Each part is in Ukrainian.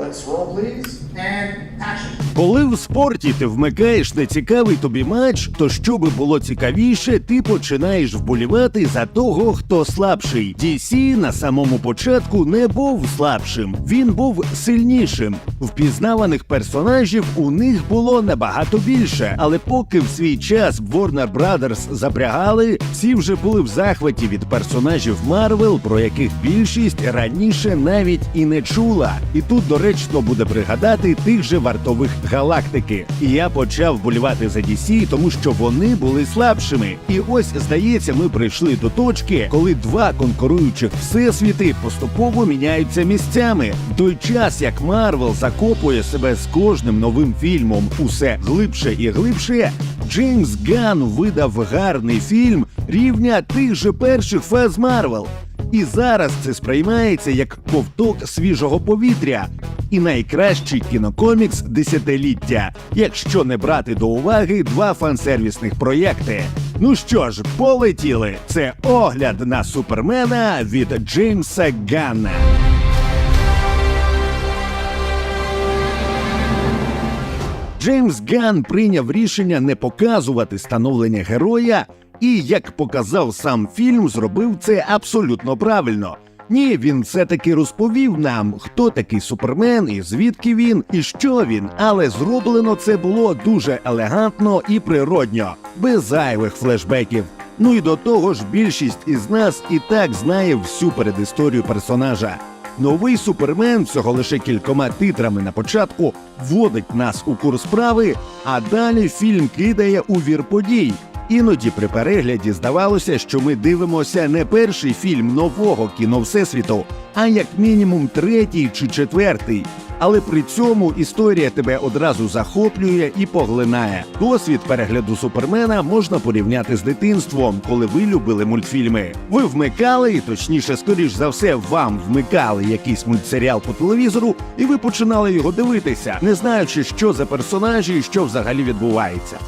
Let's roll, please. And. Коли в спорті ти вмикаєш нецікавий тобі матч, то щоби було цікавіше, ти починаєш вболівати за того, хто слабший. DC на самому початку не був слабшим, він був сильнішим. Впізнаваних персонажів у них було набагато більше, але поки в свій час Warner Brothers запрягали, всі вже були в захваті від персонажів Марвел, про яких більшість раніше навіть і не чула. І тут доречно буде пригадати тих же вартових галактики. І я почав болівати за DC, тому що вони були слабшими. І ось здається, ми прийшли до точки, коли два конкуруючих всесвіти поступово міняються місцями. Той час як Марвел закопує себе з кожним новим фільмом усе глибше і глибше. Джеймс Ганн видав гарний фільм рівня тих же перших фаз Марвел. І зараз це сприймається як ковток свіжого повітря і найкращий кінокомікс десятиліття, якщо не брати до уваги два фансервісних проєкти. Ну що ж, полетіли. Це огляд на супермена від Джеймса Ганна. Джеймс Ган прийняв рішення не показувати становлення героя, і як показав сам фільм, зробив це абсолютно правильно. Ні, він все-таки розповів нам, хто такий супермен, і звідки він, і що він. Але зроблено це було дуже елегантно і природньо, без зайвих флешбеків. Ну і до того ж, більшість із нас і так знає всю передісторію персонажа. Новий супермен всього лише кількома титрами на початку вводить нас у курс справи, а далі фільм кидає у вір подій. Іноді при перегляді здавалося, що ми дивимося не перший фільм нового кіно Всесвіту, а як мінімум третій чи четвертий. Але при цьому історія тебе одразу захоплює і поглинає. Досвід перегляду супермена можна порівняти з дитинством, коли ви любили мультфільми. Ви вмикали, і точніше, скоріш за все, вам вмикали якийсь мультсеріал по телевізору, і ви починали його дивитися, не знаючи, що за персонажі і що взагалі відбувається.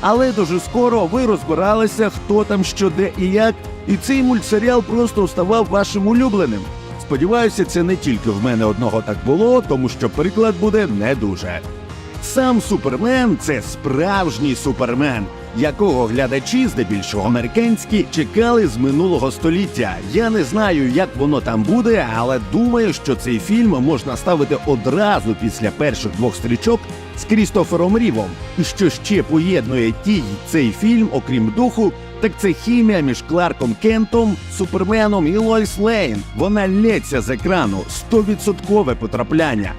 Але дуже скоро ви розбиралися, хто там що де і як, і цей мультсеріал просто ставав вашим улюбленим. Сподіваюся, це не тільки в мене одного так було, тому що приклад буде не дуже. Сам супермен це справжній супермен, якого глядачі, здебільшого американські, чекали з минулого століття. Я не знаю, як воно там буде, але думаю, що цей фільм можна ставити одразу після перших двох стрічок з Крістофером Рівом. І що ще поєднує ті й цей фільм, окрім духу, так це хімія між Кларком Кентом, Суперменом і Лойс Лейн. Вона лється з екрану, стовідсоткове потрапляння.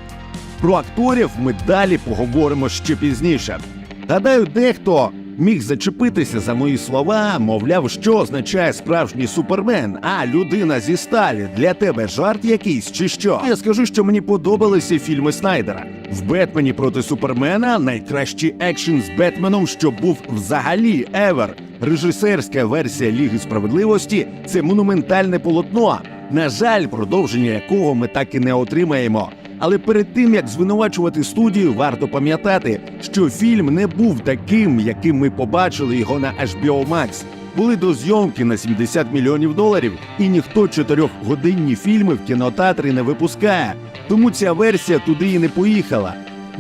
Про акторів ми далі поговоримо ще пізніше. Гадаю, дехто міг зачепитися за мої слова, мовляв, що означає справжній супермен, а людина зі сталі для тебе жарт якийсь чи що. Я скажу, що мені подобалися фільми Снайдера. В Бетмені проти Супермена найкращий екшен з Бетменом, що був взагалі евер. Режисерська версія Ліги справедливості це монументальне полотно. На жаль, продовження якого ми так і не отримаємо. Але перед тим як звинувачувати студію, варто пам'ятати, що фільм не був таким, яким ми побачили його на HBO Max. Були до зйомки на 70 мільйонів доларів, і ніхто чотирьохгодинні фільми в кінотеатрі не випускає. Тому ця версія туди і не поїхала.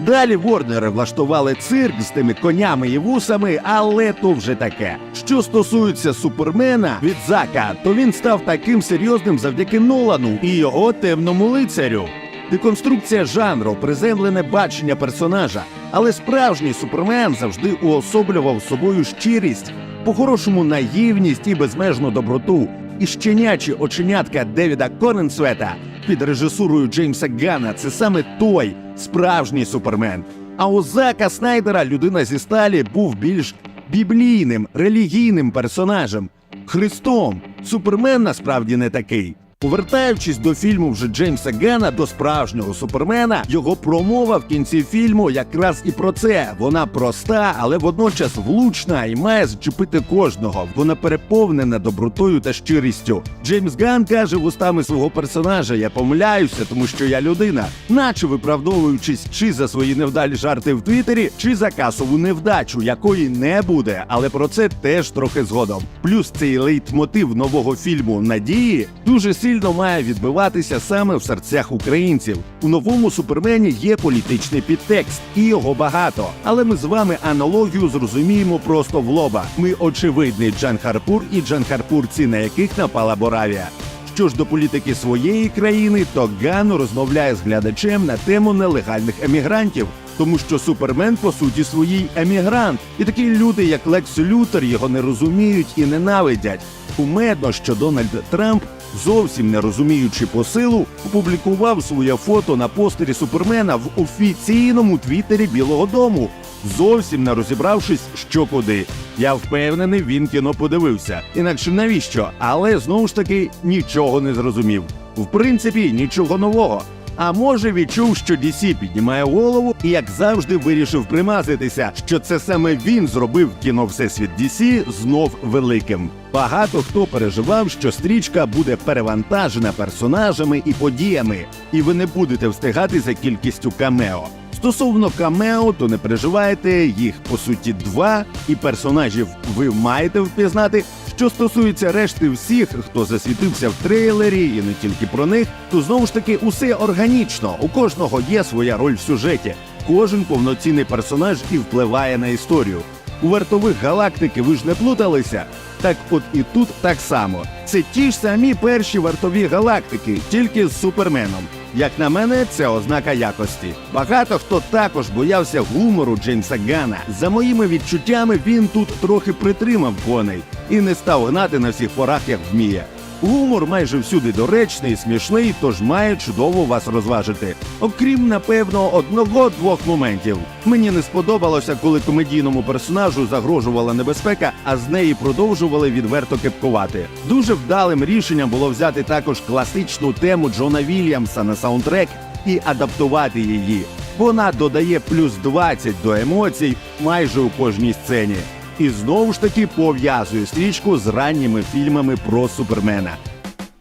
Далі Ворнери влаштували цирк з тими конями і вусами, але то вже таке. Що стосується супермена від Зака, то він став таким серйозним завдяки Нолану і його темному лицарю. Деконструкція жанру, приземлене бачення персонажа, але справжній супермен завжди уособлював собою щирість, по-хорошому наївність і безмежну доброту. І щенячі оченятка Девіда Коренсвета під режисурою Джеймса Ганна це саме той справжній супермен. А у Зака Снайдера людина зі сталі був більш біблійним, релігійним персонажем. Христом. Супермен насправді не такий. Повертаючись до фільму вже Джеймса Гана, до справжнього супермена, його промова в кінці фільму якраз і про це. Вона проста, але водночас влучна і має зачепити кожного. Вона переповнена добротою та щирістю. Джеймс Ган каже вустами свого персонажа: Я помиляюся, тому що я людина, наче виправдовуючись чи за свої невдалі жарти в Твіттері, чи за касову невдачу, якої не буде. Але про це теж трохи згодом. Плюс цей лейтмотив нового фільму Надії дуже сильно сильно має відбиватися саме в серцях українців. У новому супермені є політичний підтекст, і його багато. Але ми з вами аналогію зрозуміємо просто в лоба. Ми очевидний Джан Харпур і Джан Харпурці, на яких напала Боравія. Що ж до політики своєї країни, то Ганн розмовляє з глядачем на тему нелегальних емігрантів, тому що Супермен по суті своїй емігрант, і такі люди, як Лекс Лютер, його не розуміють і ненавидять. Кумедно, що Дональд Трамп, зовсім не розуміючи посилу, опублікував своє фото на постері Супермена в офіційному твіттері Білого Дому, зовсім не розібравшись, що куди. Я впевнений, він кіно подивився. Інакше навіщо? Але знову ж таки нічого не зрозумів. В принципі, нічого нового. А може відчув, що DC піднімає голову і, як завжди, вирішив примазитися, що це саме він зробив кіно Всесвіт DC знов великим. Багато хто переживав, що стрічка буде перевантажена персонажами і подіями, і ви не будете встигати за кількістю камео. Стосовно камео, то не переживайте, їх по суті два, і персонажів ви маєте впізнати. Що стосується решти всіх, хто засвітився в трейлері, і не тільки про них, то знову ж таки усе органічно. У кожного є своя роль в сюжеті. Кожен повноцінний персонаж і впливає на історію. У вартових галактики ви ж не плуталися. Так от і тут так само. Це ті ж самі перші вартові галактики, тільки з суперменом. Як на мене, це ознака якості. Багато хто також боявся гумору Джеймса Гана. За моїми відчуттями, він тут трохи притримав коней і не став гнати на всіх порах, як вміє. Гумор майже всюди доречний, смішний, тож має чудово вас розважити. Окрім, напевно, одного-двох моментів. Мені не сподобалося, коли комедійному персонажу загрожувала небезпека, а з неї продовжували відверто кепкувати. Дуже вдалим рішенням було взяти також класичну тему Джона Вільямса на саундтрек і адаптувати її. Вона додає плюс 20 до емоцій майже у кожній сцені. І знову ж таки пов'язує стрічку з ранніми фільмами про супермена.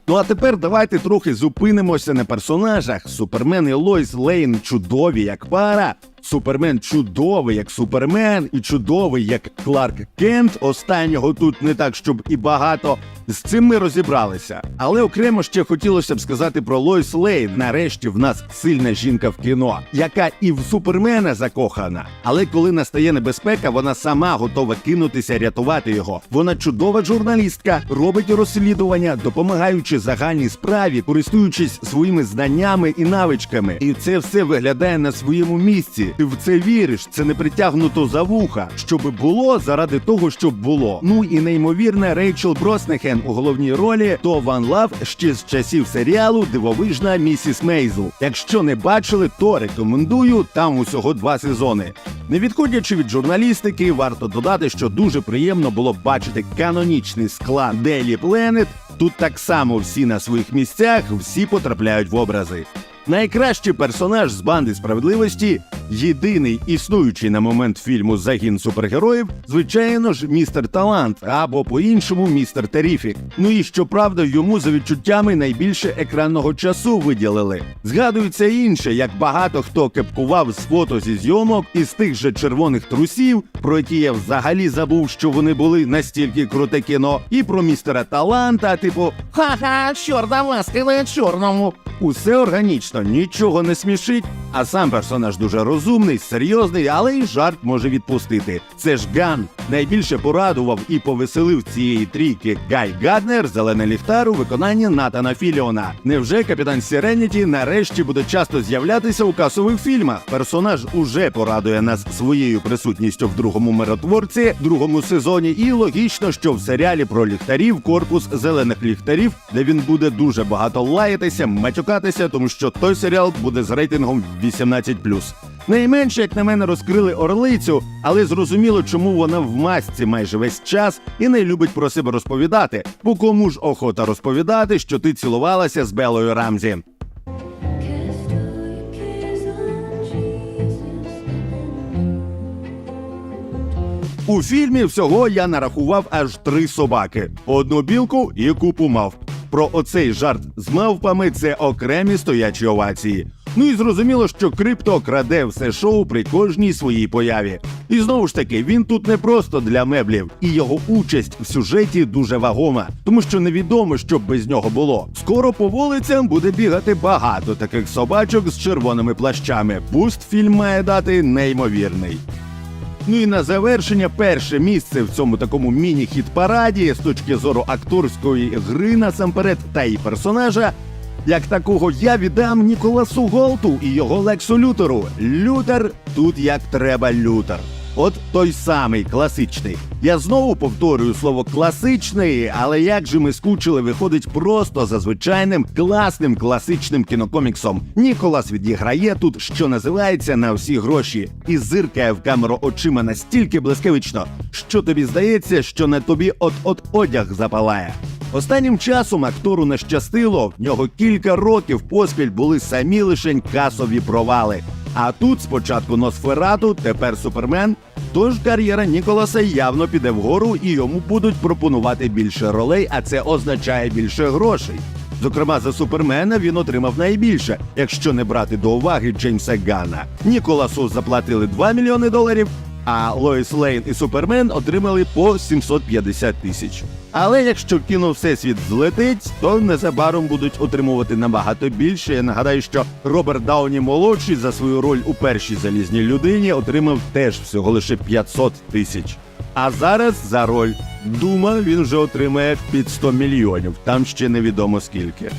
Ну а тепер давайте трохи зупинимося на персонажах. Супермен і Лойс Лейн чудові як пара. Супермен чудовий як супермен, і чудовий як Кларк Кент. Останнього тут не так, щоб і багато. З цим ми розібралися. Але окремо ще хотілося б сказати про Лойс Лейн. Нарешті в нас сильна жінка в кіно, яка і в супермена закохана. Але коли настає небезпека, вона сама готова кинутися рятувати його. Вона чудова журналістка, робить розслідування, допомагаючи загальній справі, користуючись своїми знаннями і навичками. І це все виглядає на своєму місці. Ти в це віриш, це не притягнуто за вуха, щоб було заради того, щоб було. Ну і неймовірна Рейчел Броснехен у головній ролі то Ван Лав ще з часів серіалу Дивовижна місіс Мейзл. Якщо не бачили, то рекомендую. Там усього два сезони. Не відходячи від журналістики, варто додати, що дуже приємно було бачити канонічний склад Daily Planet. Тут так само всі на своїх місцях, всі потрапляють в образи. Найкращий персонаж з банди справедливості, єдиний існуючий на момент фільму Загін супергероїв, звичайно ж, містер Талант або по-іншому містер Теріфік. Ну і щоправда, йому за відчуттями найбільше екранного часу виділили. Згадується інше, як багато хто кепкував з фото зі зйомок із тих же червоних трусів, про які я взагалі забув, що вони були настільки круте кіно, і про містера Таланта, типу Ха-ха, чорна маска на чорному. Усе органічно, нічого не смішить, а сам персонаж дуже розумний, серйозний, але й жарт може відпустити. Це ж Ган найбільше порадував і повеселив цієї трійки Гай Гаднер, зелене ліхтар у виконанні Натана Філіона. Невже капітан Сіреніті нарешті буде часто з'являтися у касових фільмах? Персонаж уже порадує нас своєю присутністю в другому миротворці, другому сезоні, і логічно, що в серіалі про ліхтарів корпус зелених ліхтарів, де він буде дуже багато лаятися, матюкатися, тому що той серіал буде з рейтингом 18+. Найменше, як на мене, розкрили орлицю, але зрозуміло, чому вона в масці майже весь час і не любить про себе розповідати. Бо кому ж охота розповідати, що ти цілувалася з Белою Рамзі? У фільмі всього я нарахував аж три собаки: одну білку і купу мавп. Про оцей жарт з мавпами це окремі стоячі овації. Ну і зрозуміло, що крипто краде все шоу при кожній своїй появі. І знову ж таки, він тут не просто для меблів, і його участь в сюжеті дуже вагома, тому що невідомо, що б без нього було. Скоро по вулицям буде бігати багато таких собачок з червоними плащами. Буст фільм має дати неймовірний. Ну і на завершення перше місце в цьому такому міні-хіт-параді з точки зору акторської гри насамперед та і персонажа. Як такого я віддам Ніколасу Голту і його Лексу Лютеру. Лютер тут як треба лютер. От той самий класичний. Я знову повторюю слово класичний, але як же ми скучили, виходить просто за звичайним класним класичним кінокоміксом. Ніколас відіграє тут, що називається на всі гроші, і зиркає в камеру очима настільки блискавично, що тобі здається, що на тобі от-от одяг запалає. Останнім часом актору не щастило, в нього кілька років поспіль були самі лишень касові провали. А тут спочатку Носферату, тепер Супермен. Тож кар'єра Ніколаса явно піде вгору і йому будуть пропонувати більше ролей, а це означає більше грошей. Зокрема, за Супермена він отримав найбільше, якщо не брати до уваги Джеймса Ганна. Ніколасу заплатили 2 мільйони доларів, а Лоїс Лейн і Супермен отримали по 750 тисяч. Але якщо кіно всесвіт злетить, то незабаром будуть отримувати набагато більше. Я нагадаю, що Роберт Дауні молодший за свою роль у першій залізній людині отримав теж всього лише 500 тисяч. А зараз за роль Дума він вже отримає під 100 мільйонів. Там ще невідомо скільки.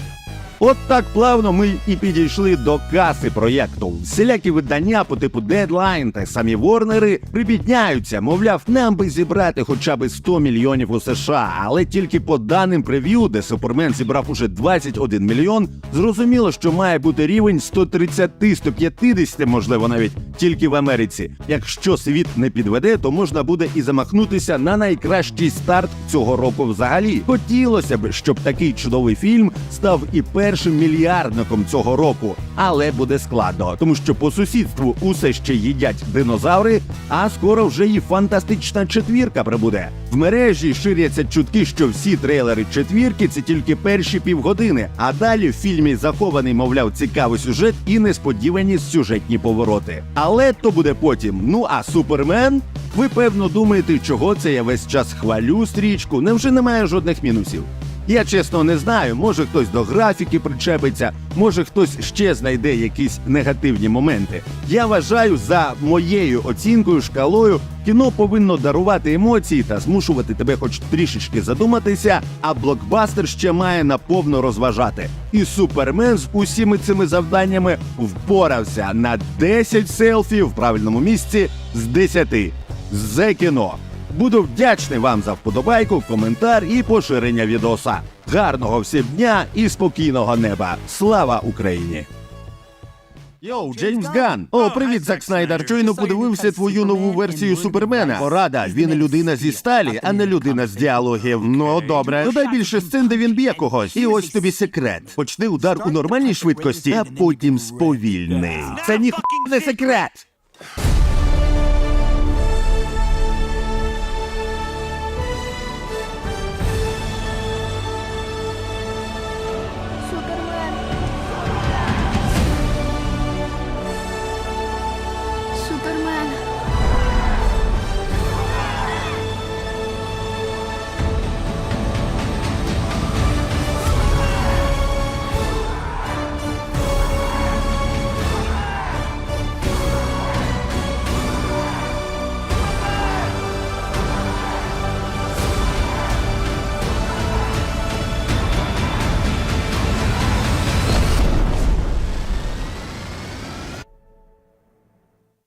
От так плавно ми і підійшли до каси проєкту. Всілякі видання по типу Deadline та самі Ворнери припідняються, мовляв, нам би зібрати хоча б 100 мільйонів у США, але тільки по даним прев'ю, де Супермен зібрав уже 21 мільйон, зрозуміло, що має бути рівень 130-150, можливо, навіть тільки в Америці. Якщо світ не підведе, то можна буде і замахнутися на найкращий старт цього року взагалі. Хотілося б, щоб такий чудовий фільм став і першим мільярдником цього року, але буде складно, тому що по сусідству усе ще їдять динозаври, а скоро вже і фантастична четвірка прибуде. В мережі ширяться чутки, що всі трейлери четвірки це тільки перші півгодини, а далі в фільмі захований, мовляв, цікавий сюжет і несподівані сюжетні повороти. Але то буде потім. Ну а супермен. Ви певно думаєте, чого це я весь час хвалю стрічку? Невже немає жодних мінусів? Я чесно не знаю, може хтось до графіки причепиться, може хтось ще знайде якісь негативні моменти. Я вважаю, за моєю оцінкою, шкалою, кіно повинно дарувати емоції та змушувати тебе хоч трішечки задуматися, а блокбастер ще має наповно розважати. І супермен з усіми цими завданнями впорався на 10 селфі в правильному місці з 10. Зе кіно. Буду вдячний вам за вподобайку, коментар і поширення відоса. Гарного всім дня і спокійного неба. Слава Україні! Йоу, Джеймс Ган! О, привіт, Зак Снайдер. Щойно подивився твою нову версію Супермена. Порада, він людина зі сталі, а не людина з діалогів. Ну, добре. Додай більше сцен, де він б'є когось. І ось тобі секрет. Почни удар у нормальній швидкості, а потім сповільний. Це ніхуя не секрет.